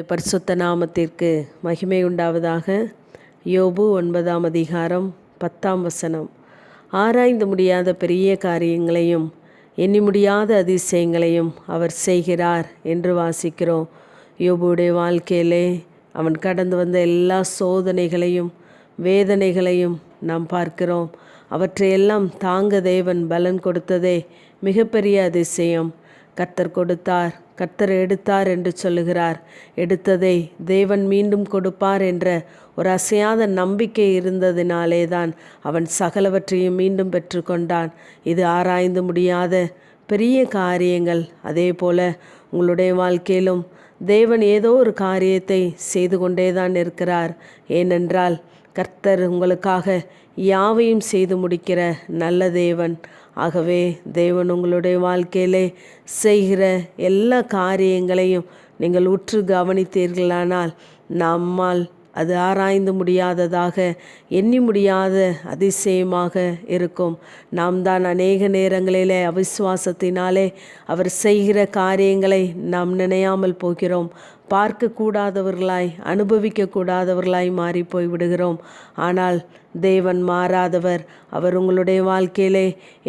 பரிசுத்த நாமத்திற்கு மகிமை உண்டாவதாக. யோபு ஒன்பதாம் அதிகாரம் பத்தாம் வசனம். ஆராய்ந்து முடியாத பெரிய காரியங்களையும் எண்ணி முடியாத அதிசயங்களையும் அவர் செய்கிறார் என்று வாசிக்கிறோம். யோபுடைய வாழ்க்கையிலே அவன் கடந்து வந்த எல்லா சோதனைகளையும் வேதனைகளையும் நாம் பார்க்கிறோம். அவற்றையெல்லாம் தாங்க தேவன் பலன் கொடுத்ததே மிகப்பெரிய அதிசயம். கர்த்தர் கொடுத்தார் கர்த்தர் எடுத்தார் என்று சொல்லுகிறார். எடுத்ததை தேவன் மீண்டும் கொடுப்பார் என்ற ஒரு அசையாத நம்பிக்கை இருந்ததினாலே தான் அவன் சகலவற்றையும் மீண்டும் பெற்றுக்கொண்டான். இது ஆராய்ந்து முடியாத பெரிய காரியங்கள். அதே போல உங்களுடைய வாழ்க்கையிலும் தேவன் ஏதோ ஒரு காரியத்தை செய்து கொண்டே தான் இருக்கிறார். ஏனென்றால் கர்த்தர் உங்களுக்காக யாவையும் செய்து முடிக்கிற நல்ல தேவன். ஆகவே தேவன் உங்களுடைய வாழ்க்கையிலே செய்கிற எல்லா காரியங்களையும் நீங்கள் உற்று கவனித்தீர்களானால் நம்மால் அது ஆராய்ந்து முடியாததாக எண்ணி முடியாத அதிசயமாக இருக்கும். நாம் தான் அநேக நேரங்களிலே அவிசுவாசத்தினாலே அவர் செய்கிற காரியங்களை நாம் நினையாமல் போகிறோம். பார்க்கக்கூடாதவர்களாய் அனுபவிக்கக்கூடாதவர்களாய் மாறி போய் விடுகிறோம். ஆனால் தேவன் மாறாதவர். அவர் உங்களுடைய வாழ்க்கையிலே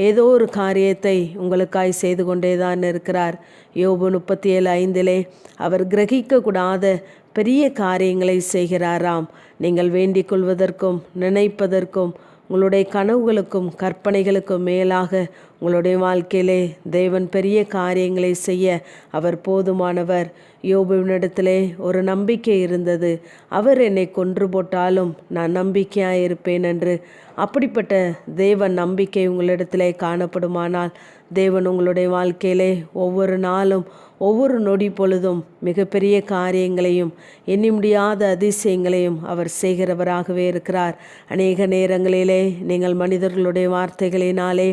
ஏதோ ஒரு காரியத்தை உங்களுக்காய் செய்து கொண்டே தான் இருக்கிறார். யோபு முப்பத்தி ஏழு ஐந்திலே அவர் கிரகிக்கக்கூடாத பெரிய காரியங்களை செய்கிறாராம். நீங்கள் வேண்டிக் கொள்வதற்கும் நினைப்பதற்கும் உங்களுடைய கனவுகளுக்கும் கற்பனைகளுக்கும் மேலாக உங்களுடைய வாழ்க்கையிலே தேவன் பெரிய காரியங்களை செய்ய அவர் போதுமானவர். யோபுவினிடத்திலே ஒரு நம்பிக்கை இருந்தது. அவர் என்னை கொன்று போட்டாலும் நான் நம்பிக்கையாக இருப்பேன் என்று. அப்படிப்பட்ட தேவன் நம்பிக்கை உங்களிடத்திலே காணப்படுமானால் தேவன் உங்களுடைய வாழ்க்கையிலே ஒவ்வொரு நாளும் ஒவ்வொரு நொடி பொழுதும் மிகப்பெரிய காரியங்களையும் எண்ணி முடியாத அதிசயங்களையும் அவர் செய்கிறவராகவே இருக்கிறார். அநேக நேரங்களிலே நீங்கள் மனிதர்களுடைய வார்த்தைகளினாலே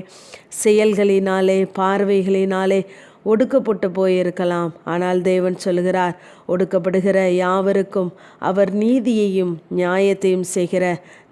செயல்களினாலே பார்வைகளினாலே ஒடுக்கப்பட்டு போயிருக்கலாம். ஆனால் தேவன் சொல்கிறார் ஒடுக்கப்படுகிற யாவருக்கும் அவர் நீதியையும் நியாயத்தையும் செய்கிற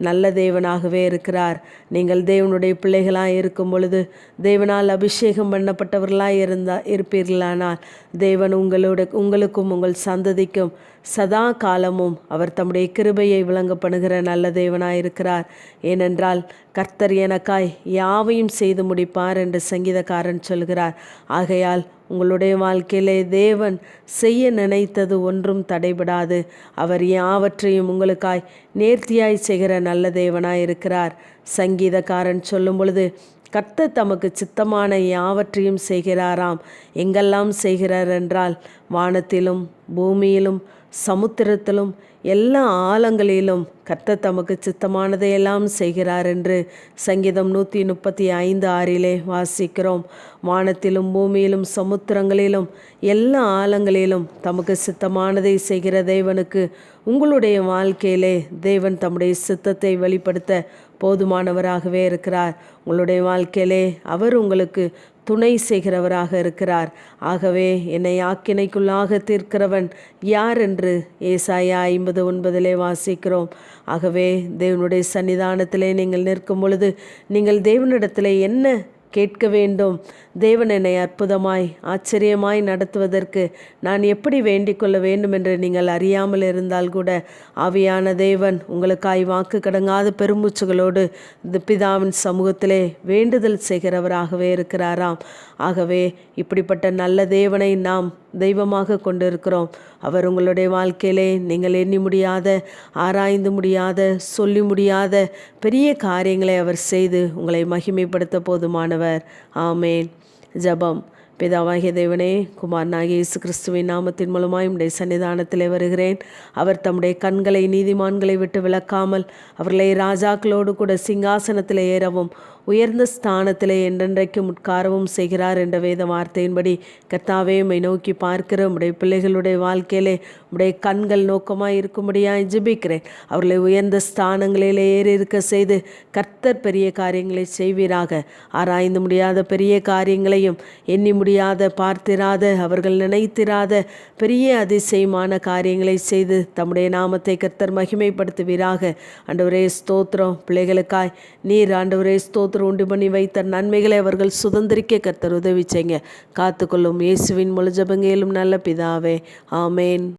நல்ல தேவனாகவே இருக்கிறார். நீங்கள் தேவனுடைய பிள்ளைகளாக இருக்கும் பொழுது தேவனால் அபிஷேகம் பண்ணப்பட்டவர்களாக இருந்தால் இருப்பீர்களானால் தேவன் உங்களோட உங்களுக்கும் உங்கள் சந்ததிக்கும் சதா காலமும் அவர் தம்முடைய கிருபையை விளங்கப்படுகிற நல்ல தேவனாக இருக்கிறார். ஏனென்றால் கர்த்தர் எனக்காய் யாவையும் செய்து முடிப்பார் என்று சங்கீதக்காரன் சொல்கிறார். ஆகையால் உங்களுடைய வாழ்க்கையிலே தேவன் செய்ய நினைத்தது ஒன்றும் தடைபடாது. அவர் யாவற்றையும் உங்களுக்காய் நேர்த்தியாய் செய்கிற நல்ல தேவனாய் இருக்கிறார். சங்கீதக்காரன் சொல்லும் பொழுது கர்த்தர் தமக்கு சித்தமான யாவற்றையும் செய்கிறாராம். எங்கெல்லாம் செய்கிறார் என்றால் வானத்திலும் பூமியிலும் சமுத்திரத்திலும் எல்லா ஆழங்களிலும் கத்த தமக்கு சித்தமானதையெல்லாம் செய்கிறார் என்று சங்கீதம் நூற்றி முப்பத்தி ஐந்து ஆறிலே வாசிக்கிறோம். வானத்திலும் பூமியிலும் சமுத்திரங்களிலும் எல்லா ஆழங்களிலும் தமக்கு சித்தமானதை செய்கிற தேவனுக்கு உங்களுடைய வாழ்க்கையிலே தேவன் தம்முடைய சித்தத்தை வெளிப்படுத்த போதுமானவராகவே இருக்கிறார். உங்களுடைய வாழ்க்கையிலே அவர் உங்களுக்கு துணை செய்கிறவராக இருக்கிறார். ஆகவே என்னை ஆக்கினைக்குள்ளாக தீர்க்கிறவன் யார் என்று ஏசாயா ஐம்பது ஒன்பதிலே வாசிக்கிறோம். ஆகவே தேவனுடைய சன்னிதானத்திலே நீங்கள் நிற்கும் பொழுது நீங்கள் தேவனிடத்திலே என்ன கேட்க வேண்டும். தேவன் என்னை அற்புதமாய் ஆச்சரியமாய் நடத்துவதற்கு நான் எப்படி வேண்டிக் கொள்ள வேண்டும் என்று நீங்கள் அறியாமல் இருந்தால் கூட ஆவியான தேவன் உங்களுக்காய் வாக்கு கடங்காத பெருமூச்சுகளோடு இந்த பிதாவின் சமூகத்திலே வேண்டுதல் செய்கிறவராகவே இருக்கிறாராம். ஆகவே இப்படிப்பட்ட நல்ல தேவனை நாம் தெய்வமாக கொண்டிருக்கிறோம். அவர் உங்களுடைய வாழ்க்கையிலே நீங்கள் எண்ணி முடியாத ஆராய்ந்து முடியாத சொல்லி முடியாத பெரிய காரியங்களை அவர் செய்து உங்களை மகிமைப்படுத்த போதுமானவர். ஆமேன். ஜபம். பிதாவாகிய தேவனே குமாரனாகிய இயேசு கிறிஸ்துவின் நாமத்தின் மூலமாய் உடைய சன்னிதானத்திலே வருகிறேன். அவர் தம்முடைய கண்களை நீதிமான்களை விட்டு விளக்காமல் அவர்களை ராஜாக்களோடு கூட சிங்காசனத்தில் ஏறவும் உயர்ந்த ஸ்தானத்திலே என்றென்றைக்கும் உட்காரவும் செய்கிறார் என்ற வேத வார்த்தையின்படி கர்த்தாவே உம்மை நோக்கி பார்க்கிற உடைய பிள்ளைகளுடைய வாழ்க்கையிலே உடைய கண்கள் நோக்கமாக இருக்கும்படியாக ஜிபிக்கிறேன். அவர்களை உயர்ந்த ஸ்தானங்களிலே ஏறி இருக்க செய்து கர்த்தர் பெரிய காரியங்களை செய்வீராக. ஆராய்ந்து முடியாத பெரிய காரியங்களையும் எண்ணி முடியாத பார்த்திராத அவர்கள் நினைத்திராத பெரிய அதிசயமான காரியங்களை செய்து தம்முடைய நாமத்தை கர்த்தர் மகிமைப்படுத்துவீராக. ஆண்டவரே ஸ்தோத்திரம். பிள்ளைகளுக்காய் நீர் ஆண்டவரே ஸ்தோத்திரம். உண்டு பண்ணி வைத்த நன்மைகளை அவர்கள் சுதந்திரிக்க கர்த்தர் உதவி செய்ங்க காத்துக்கொள்ளும் இயேசுவின் முழு ஜபங்கையிலும் நல்ல பிதாவே. ஆமேன்.